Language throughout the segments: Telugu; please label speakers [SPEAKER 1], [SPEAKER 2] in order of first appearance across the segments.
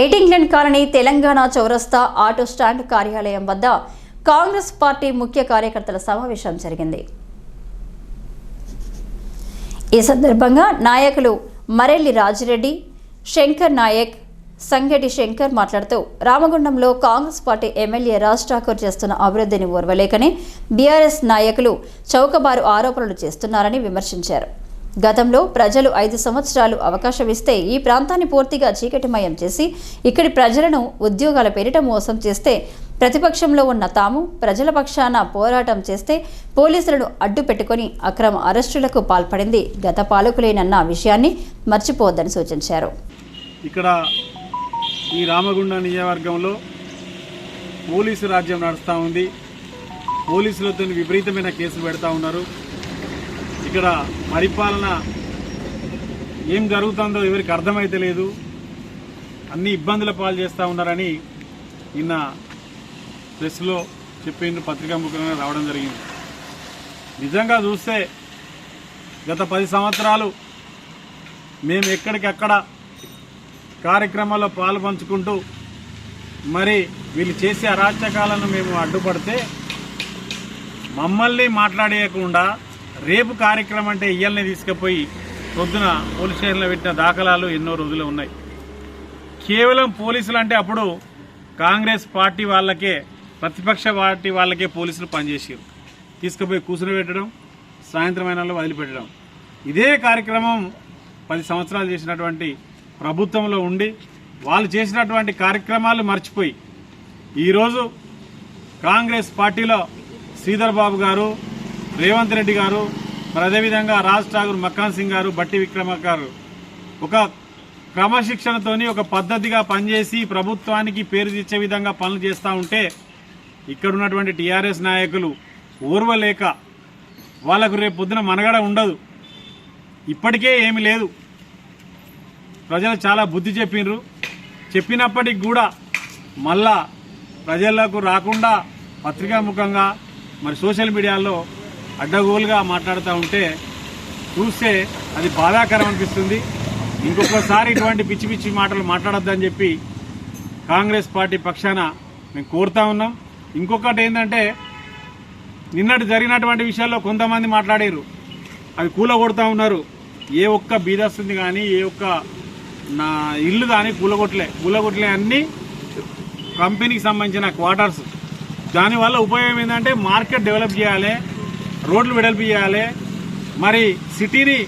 [SPEAKER 1] ఎయిటింగ్లండ్ కాలనీ తెలంగాణ చౌరస్తా ఆటో స్టాండ్ కార్యాలయం వద్ద కాంగ్రెస్ పార్టీ ముఖ్య కార్యకర్తల సమావేశం జరిగింది. ఈ సందర్భంగా నాయకులు మరెల్లి రాజిరెడ్డి శంకర్ నాయక్ సంగటి శంకర్ మాట్లాడుతూ రామగుండంలో కాంగ్రెస్ పార్టీ ఎమ్మెల్యే రాజ్ ఠాకూర్ చేస్తున్న అభివృద్ధిని ఓర్వలేకనే బీఆర్ఎస్ నాయకులు చౌకబారు ఆరోపణలు చేస్తున్నారని విమర్శించారు. గతంలో ప్రజలు ఐదు సంవత్సరాలు అవకాశం ఇస్తే ఈ ప్రాంతాన్ని పూర్తిగా చీకటిమయం చేసి ఇక్కడి ప్రజలను ఉద్యోగాల పేరిట మోసం చేస్తే ప్రతిపక్షంలో ఉన్న తాము ప్రజల పక్షాన పోరాటం చేస్తే పోలీసులను అడ్డు పెట్టుకొని అక్రమ అరెస్టులకు పాల్పడింది గత పాలకులేనన్న విషయాన్ని మర్చిపోవద్దని సూచించారు.
[SPEAKER 2] ఇక్కడ ఈ రామగుండ నియోజకవర్గంలో పోలీసు రాజ్యం నడుస్తూ ఉంది. పోలీసులతో విపరీతమైన కేసులు పెడతా ఉన్నారు. ఇక్కడ పరిపాలన ఏం జరుగుతుందో ఎవరికి అర్థమైతే లేదు. అన్ని ఇబ్బందుల పాలు చేస్తూ ఉన్నారని నిన్న ప్రెస్లో చెప్పిండ్రు పత్రికా ముఖ్యంగా రావడం జరిగింది. నిజంగా చూస్తే గత పది సంవత్సరాలు మేము ఎక్కడికక్కడ కార్యక్రమాల్లో పాలు పంచుకుంటూ మరి వీళ్ళు చేసే అరాచకాలను మేము అడ్డుపడితే మమ్మల్ని మాట్లాడేయకుండా రేపు కార్యక్రమం అంటే ఇయ్యల్ని తీసుకుపోయి పొద్దున పోలీస్ స్టేషన్లో పెట్టిన దాఖలాలు ఎన్నో రోజులు ఉన్నాయి. కేవలం పోలీసులు అంటే అప్పుడు కాంగ్రెస్ పార్టీ వాళ్ళకే ప్రతిపక్ష పార్టీ వాళ్ళకే పోలీసులు పనిచేసారు. తీసుకుపోయి కూర్చుని పెట్టడం సాయంత్రం అయిన వాళ్ళు వదిలిపెట్టడం. ఇదే కార్యక్రమం పది సంవత్సరాలు చేసినటువంటి ప్రభుత్వంలో ఉండి వాళ్ళు చేసినటువంటి కార్యక్రమాలు మర్చిపోయి ఈరోజు కాంగ్రెస్ పార్టీలో శ్రీధర్ బాబు గారు రేవంత్ రెడ్డి గారు మరి అదేవిధంగా రాజ్ ఠాగూర్ మక్కాన్ సింగ్ గారు బట్టి విక్రమ గారు. ఒక క్రమశిక్షణతోని ఒక పద్ధతిగా పనిచేసి ప్రభుత్వానికి పేరు తెచ్చే విధంగా పనులు చేస్తూ ఉంటే ఇక్కడ ఉన్నటువంటి టీఆర్ఎస్ నాయకులు ఓర్వలేక వాళ్ళకు రేపు పొద్దున మనగడ ఉండదు. ఇప్పటికే ఏమీ లేదు. ప్రజలు చాలా బుద్ధి చెప్పిండ్రు చెప్పినప్పటికి కూడా మళ్ళా ప్రజలకు రాకుండా పత్రికాముఖంగా మరి సోషల్ మీడియాలో అడ్డగోలుగా మాట్లాడుతూ ఉంటే చూస్తే అది బాధాకరం అనిపిస్తుంది. ఇంకొకసారి ఇటువంటి పిచ్చి పిచ్చి మాటలు మాట్లాడొద్దని చెప్పి కాంగ్రెస్ పార్టీ పక్షాన మేము కోరుతా ఉన్నాం. ఇంకొకటి ఏంటంటే నిన్నటి జరిగినటువంటి విషయాల్లో కొంతమంది మాట్లాడారు. అవి కూలగొడుతూ ఉన్నారు. ఏ ఒక్క బీదస్తుంది కానీ ఏ ఒక్క నా ఇల్లు కానీ కూలగొట్టలే. కూలగొట్టలే అన్ని కంపెనీకి సంబంధించిన క్వార్టర్స్. దానివల్ల ఉపయోగం ఏంటంటే మార్కెట్ డెవలప్ చేయాలి. రోడ్లు వెడల్పు చేయాలి మరి సిటీని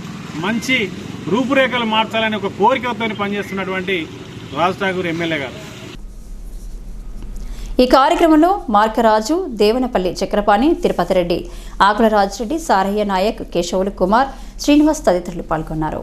[SPEAKER 2] మంచి రూపురేఖలు మార్చాలని ఒక కోరికతో పనిచేస్తున్నటువంటి రాజ్ ఠాకూర్ ఎమ్మెల్యే గారు.
[SPEAKER 1] ఈ కార్యక్రమంలో మార్కరాజు దేవనపల్లి చక్రపాణి తిరుపతి రెడ్డి ఆకుల రాజరెడ్డి సారయ్య నాయక్ కేశవులు కుమార్ శ్రీనివాస్ తదితరులు పాల్గొన్నారు.